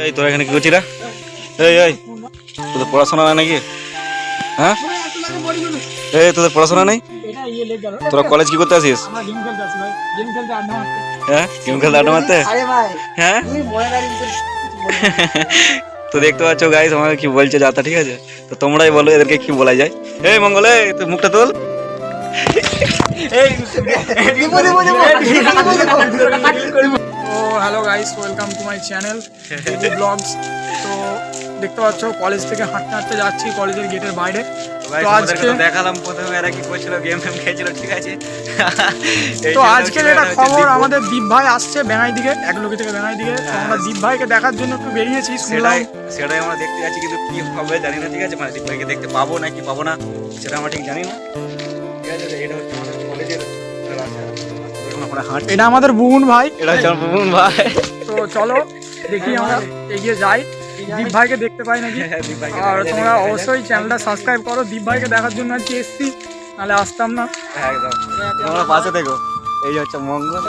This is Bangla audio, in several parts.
এই তোরা এখানে কি করছিস রে এই এই তোদের পড়াশোনা নাই নাকি? হ্যাঁ? এই তোদের পড়াশোনা নেই? তোরা কলেজ কি করতে আসিস? হ্যাঁ? গেম খেলতে আড্ডা মারতে? হ্যাঁ? তো দেখতে পাচ্ছ গাইস আমাকে কি বলছে যাতা, ঠিক আছে? তো তোমরাই বলো এদেরকে কি বলা যায়। এই মঙ্গলে তুই মুখটা তোল। তো hello guys welcome to my channel blogs তো দেখতে পাচ্ছ কলেজ থেকে হাঁটতে হাঁটতে যাচ্ছি কলেজের গেটের বাইরে। তো আজকে দেখালাম প্রথমে এরা কি করছিল গেম ফেম খেলছিল ঠিক আছে? তো আজকের এটা খবর আমাদের দীপ ভাই আসছে বেঙ্গাই দিকে এক লোকে থেকে বেঙ্গাই দিকে। আমরা দীপ ভাইকে দেখার জন্য একটু বেরিয়েছি সেটাই সেটাই আমরা দেখতে যাচ্ছি কিন্তু কি হবে জানি না ঠিক আছে? মানে দীপ ভাইকে দেখতে পাবো নাকি পাবো না সেটা আমরা ঠিক জানি না। ঠিক আছে এটা হচ্ছে আমাদের কলেজের রাস্তা। দেখুন আমরা হাঁটছি। এটা আমাদের বুন ভাই। এটা বুবুন ভাই। তো চলো দেখি আমরা এগিয়ে যাই। দীপ ভাইকে দেখতে পাই নাকি? হ্যাঁ, আর তোমরা অবশ্যই চ্যানেলটা সাবস্ক্রাইব করো। দীপ ভাইকে দেখার জন্য আজকে এসছি নাহলে আসতাম না। হ্যাঁ, একদম। তোমরা পাশে দেখো এই হচ্ছে মঙ্গল।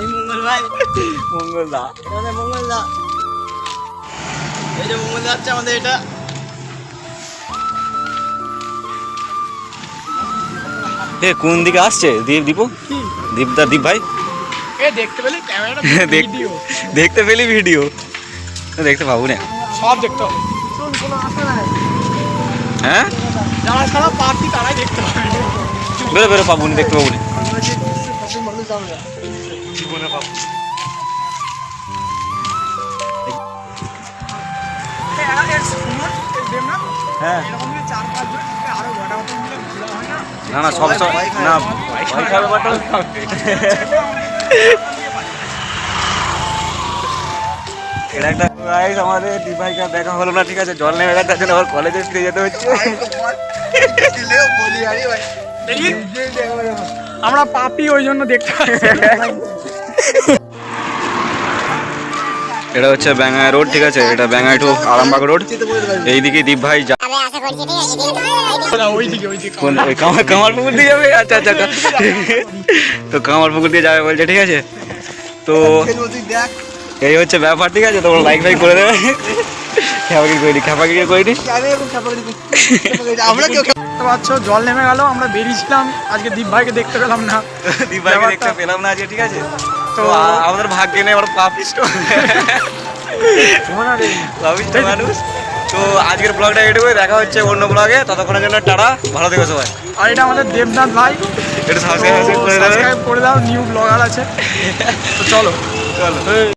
এই মঙ্গল ভাই। মঙ্গল দা। মঙ্গল দা। এই যে মঙ্গল দা হচ্ছে আমাদের এটা। এ কোন দিকে আসছে? দীপ দীপু? দীপ দা দীপ ভাই? দেখতে পেলে? ক্যামেরাটা দেখতে পেলি ভিডিও? দেখতে পাবো না। সব দেখতে হবে হ্যাঁ? যারা সারা পার্টি তারাই দেখতে পাবে বেরো বেরো পাবো দেখতে পাবো জীবনে পাবো। হ্যাঁ। না? না না সব সব না এটা একটা গাইস আমাদের দেখা হলো না ঠিক আছে? জল নেমে গেছে জন্য আবার কলেজে ফিরে যেতে হচ্ছে। আমরা পাপি ওই জন্য দেখতে এটা হচ্ছে ব্যাঙ্গাই রোড ঠিক আছে? এটা ব্যাঙ্গাই টু আরামবাগ রোড। এইদিকে দীপ ভাই কামার পুকুর দিয়ে যাবে? আচ্ছা আচ্ছা আচ্ছা। তো কামার পুকুর দিয়ে যাবে বলছে ঠিক আছে? তো দেখ। এই হচ্ছে ব্যাপার ঠিক আছে? তোমরা লাইক ফাইক করে দেবে। খেপাগিরি করে দিই খেপাগিরি করে দিস আমি এখন খাবার আমরা কেউ দেখতে পাচ্ছ জল নেমে গেল আমরা বেরিয়েছিলাম। আজকে দীপ ভাইকে দেখতে পেলাম না। দীপ ভাইকে দেখতে পেলাম না আজকে ঠিক আছে? তো আমাদের ভাগ্যে নেই আমরা পাপিষ্ট পাপিষ্ট মানুষ। তো আজকের ব্লগটা এটুকুই দেখা হচ্ছে অন্য ব্লগে ততক্ষণের জন্য টাটা ভালো থেকো সবাই। আর এটা আমাদের দেবনাথ ভাই। এটা করে সাবস্ক্রাইব করে দাও নিউ ব্লগার আছে। তো চলো। চলো।